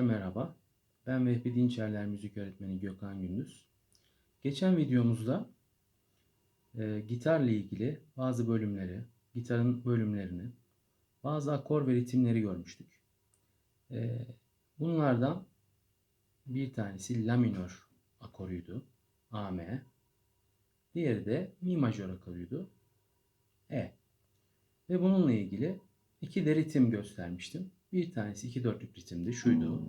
Gençler merhaba. Ben Vehbi Dinçerler müzik öğretmeni Gökhan Gündüz. Geçen videomuzda e, gitarla ilgili bazı bölümleri, gitarın bölümlerini, bazı akor ve ritimleri görmüştük. E, bunlardan bir tanesi La minör akoruydu. AM. Diğeri de Mi majör akoruydu. E. Ve bununla ilgili iki de ritim göstermiştim. Bir tanesi 2 dörtlük ritimdi. Şuydu.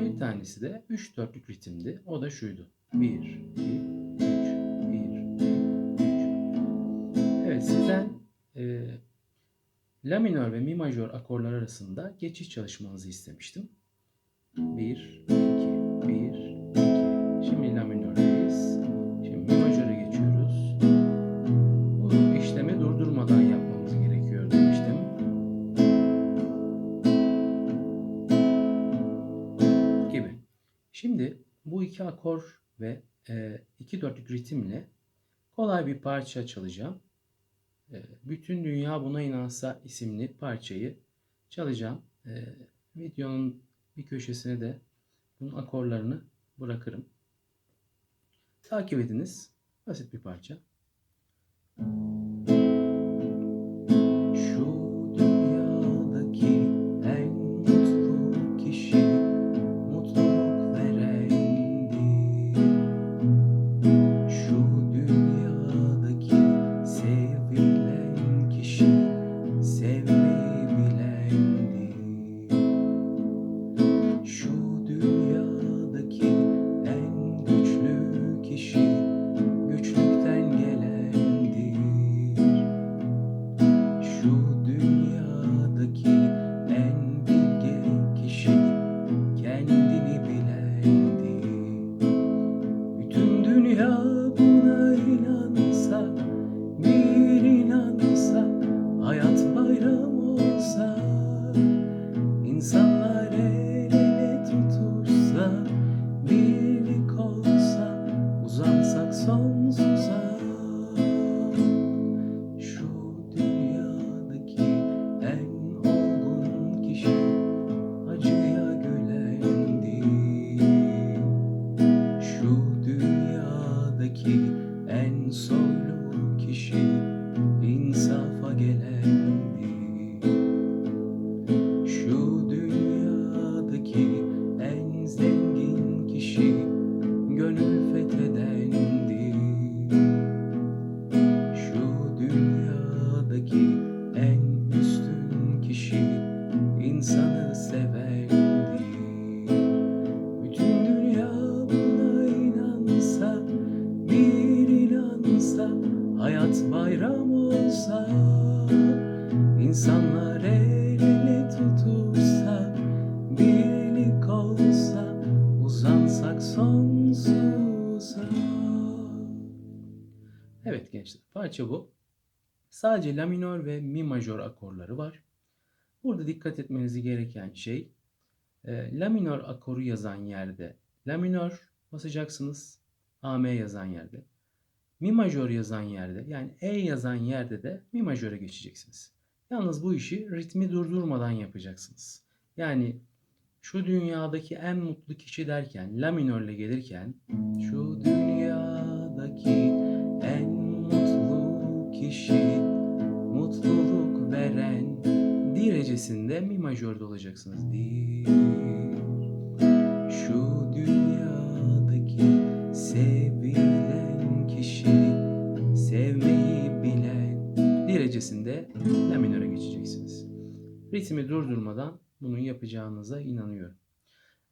Bir tanesi de 3 dörtlük ritimdi. O da şuydu. 1, 2, 3, 1, 2, 3. Evet sizden e, La minör ve mi majör akorlar arasında geçiş çalışmanızı istemiştim. 1, 2, 12 akor ve e, 2 dörtlük ritimle kolay bir parça çalacağım. E, Bütün Dünya Buna inansa isimli parçayı çalacağım. E, videonun bir köşesine de bunun akorlarını bırakırım. Takip ediniz. Basit bir parça. night. Dünyadaki en soylu kişi insafa gelendir. Şu dünyadaki en zengin kişi parça bu. Sadece la minör ve mi majör akorları var. Burada dikkat etmeniz gereken şey e, la minör akoru yazan yerde la minör basacaksınız. AM yazan yerde. Mi majör yazan yerde yani E yazan yerde de mi majöre geçeceksiniz. Yalnız bu işi ritmi durdurmadan yapacaksınız. Yani şu dünyadaki en mutlu kişi derken la minörle gelirken şu dünyadaki derecesinde mi majörde olacaksınız. Di. Şu dünyadaki sevilen kişi sevmeyi bilen derecesinde la minöre geçeceksiniz. Ritmi durdurmadan bunu yapacağınıza inanıyorum.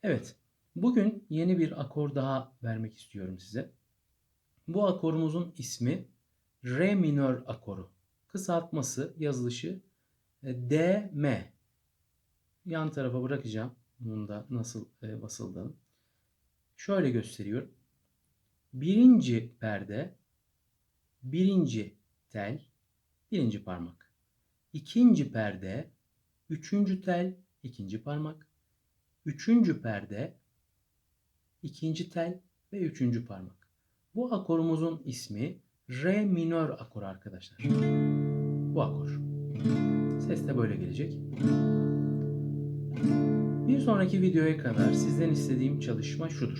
Evet, bugün yeni bir akor daha vermek istiyorum size. Bu akorumuzun ismi Re minör akoru. Kısaltması, yazılışı e, D, M. Yan tarafa bırakacağım. Bunun da nasıl e, basıldığını. Şöyle gösteriyorum. Birinci perde, birinci tel, birinci parmak. İkinci perde, üçüncü tel, ikinci parmak. Üçüncü perde, ikinci tel ve üçüncü parmak. Bu akorumuzun ismi Re minör akoru arkadaşlar. Bu akor. Ses de böyle gelecek. Bir sonraki videoya kadar sizden istediğim çalışma şudur.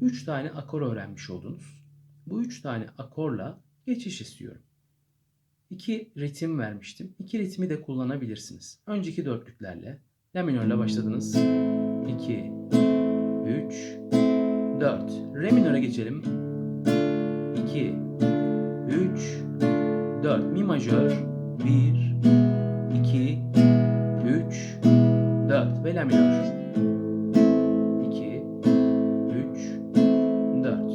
3 tane akor öğrenmiş oldunuz. Bu 3 tane akorla geçiş istiyorum. 2 ritim vermiştim. 2 ritmi de kullanabilirsiniz. Önceki dörtlüklerle La minörle başladınız. 2 3 4 Re minöre geçelim. 2 3 4 Mi majör 1 2 3 4 ve La minör 2 3 4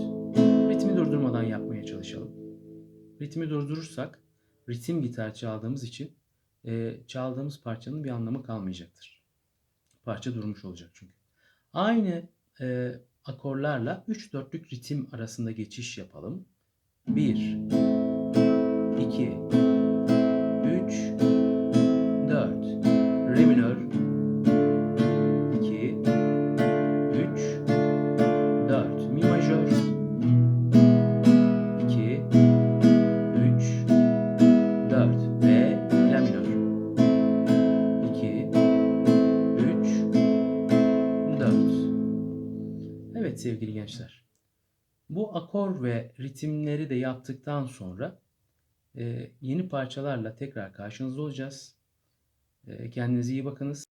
Ritmi durdurmadan yapmaya çalışalım. Ritmi durdurursak ritim gitar çaldığımız için e, çaldığımız parçanın bir anlamı kalmayacaktır. Parça durmuş olacak çünkü. Aynı e, akorlarla 3 dörtlük ritim arasında geçiş yapalım. 1 Evet sevgili gençler. Bu akor ve ritimleri de yaptıktan sonra e, yeni parçalarla tekrar karşınızda olacağız. E, kendinize iyi bakınız.